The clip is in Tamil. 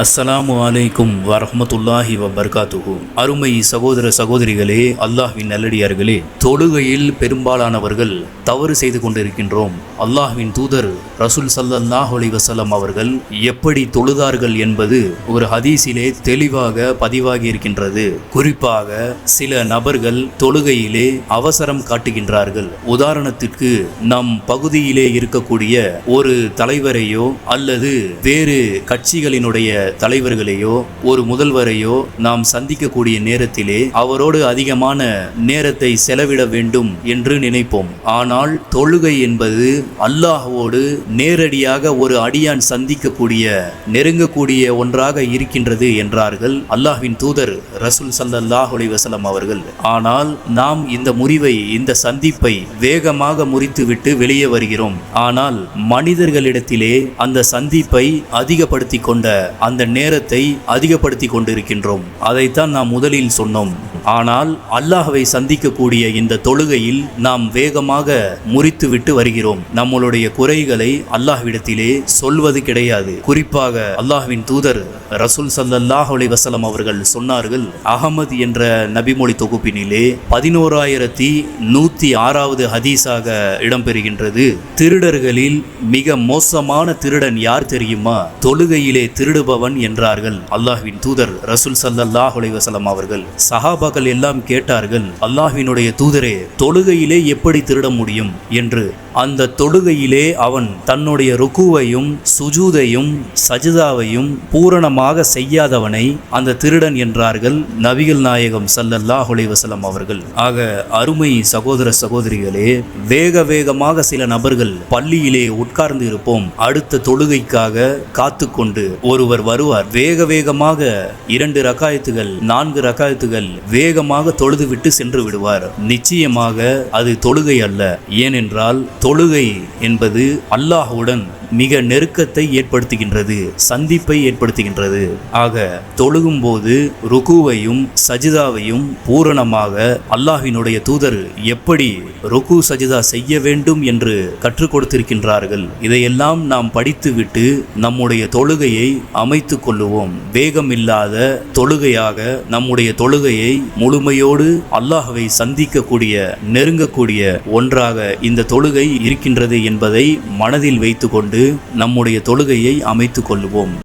அஸ்ஸலாமு அலைக்கும் வரஹமத்துல்லாஹி வபர்காத்துஹு. அருமை சகோதர சகோதரிகளே அல்லாஹ்வின் நல்லடியார்களே தொழுகையில் பெரும்பாலானவர்கள் தவறு செய்து கொண்டிருக்கின்றோம். அல்லாஹ்வின் தூதர் ரசூல் சல்லாஹ் அலி வசலம் அவர்கள் எப்படி தொழுதார்கள் என்பது ஒரு ஹதீஸிலே தெளிவாக பதிவாகி இருக்கின்றது. குறிப்பாக சில நபர்கள் தொழுகையிலே அவசரம் காட்டுகின்றார்கள். உதாரணத்திற்கு நம் பகுதியிலே இருக்கக்கூடிய ஒரு தலைவரையோ அல்லது வேறு கட்சிகளினுடைய தலைவர்களையோ ஒரு முதல்வரையோ நாம் சந்திக்கக்கூடிய நேரத்திலே அவரோடு அதிகமான நேரத்தை செலவிட வேண்டும் என்று நினைப்போம். ஆனால் தொழுகை என்பது அல்லாஹ்வோடு நேரடியாக ஒரு அடியான் சந்திக்கக்கூடிய நெருங்கக்கூடிய ஒன்றாக இருக்கின்றது என்றார்கள் அல்லாஹ்வின் தூதர் ரசூல் சல்லாஹ் அலிவசலம் அவர்கள். ஆனால் நாம் இந்த முறிவை இந்த சந்திப்பை வேகமாக முறித்துவிட்டு வெளியே வருகிறோம். ஆனால் மனிதர்களிடத்திலே அந்த சந்திப்பை அதிகப்படுத்தி கொண்ட அந்த அந்த நேரத்தை அதிகப்படுத்தி கொண்டிருக்கின்றோம். அதைத்தான் நாம் முதலில் சொன்னோம். ஆனால் அல்லாஹ்வை சந்திக்கக்கூடிய இந்த தொழுகையில் நாம் வேகமாக முறித்துவிட்டு வருகிறோம். நம்மளுடைய குறைகளை அல்லாஹ்விடத்திலே சொல்வது கிடையாது. குறிப்பாக அல்லாஹ்வின் தூதர் ரசூல் சல்லாஹ் அலி வசலம் அவர்கள் சொன்னார்கள் அகமது என்ற நபிமொழி தொகுப்பினிலே பதினோராயிரத்தி நூற்றி ஆறாவது ஹதீஸாக இடம்பெறுகின்றது. திருடர்களில் மிக மோசமான திருடன் யார் தெரியுமா? தொழுகையிலே திருடுபவன் என்றார்கள் அல்லாஹ்வின் தூதர் ரசூல் சல்லாஹ் அலைஹி வசலம் அவர்கள். சஹாபாக்கள் எல்லாம் கேட்டார்கள் அல்லாஹினுடைய தூதரே தொழுகையிலே எப்படி திருட முடியும்? என்று. அந்த தொழுகையிலே அவன் தன்னுடைய ருக்குவையும் சுஜூதையும் சஜிதாவையும் பூரணமாக செய்யாதவனை அந்த திருடன் என்றார்கள் நபிகள் நாயகம் ஸல்லல்லாஹு அலைஹி அவர்கள். ஆக அருமை சகோதர சகோதரிகளே வேக வேகமாக சில நபர்கள் பள்ளியிலே உட்கார்ந்து இருப்போம். அடுத்த தொழுகைக்காக காத்து கொண்டு ஒருவர் வருவார். வேக வேகமாக இரண்டு ரகாயத்துகள் நான்கு ரகாயத்துகள் வேகமாக தொழுதுவிட்டு சென்று விடுவார். நிச்சயமாக அது தொழுகை அல்ல. ஏனென்றால் தொழுகை என்பது அல்லாஹுடன் மிக நெருக்கத்தை ஏற்படுத்துகின்றது சந்திப்பை ஏற்படுத்துகின்றது. ஆக தொழுகும்போது ருக்குவையும் சஜிதாவையும் பூரணமாக அல்லாஹினுடைய தூதர் எப்படி ருக்கு சஜிதா செய்ய வேண்டும் என்று கற்றுக் கொடுத்திருக்கின்றார்கள். இதையெல்லாம் நாம் படித்துவிட்டு நம்முடைய தொழுகையை அமைத்து கொள்ளுவோம். வேகமில்லாத தொழுகையாக நம்முடைய தொழுகையை முழுமையோடு அல்லாஹவை சந்திக்கக்கூடிய நெருங்கக்கூடிய ஒன்றாக இந்த தொழுகை இருக்கின்றது என்பதை மனதில் வைத்துக்கொண்டு நம்முடைய தொழுகையை அமைத்து கொள்வோம்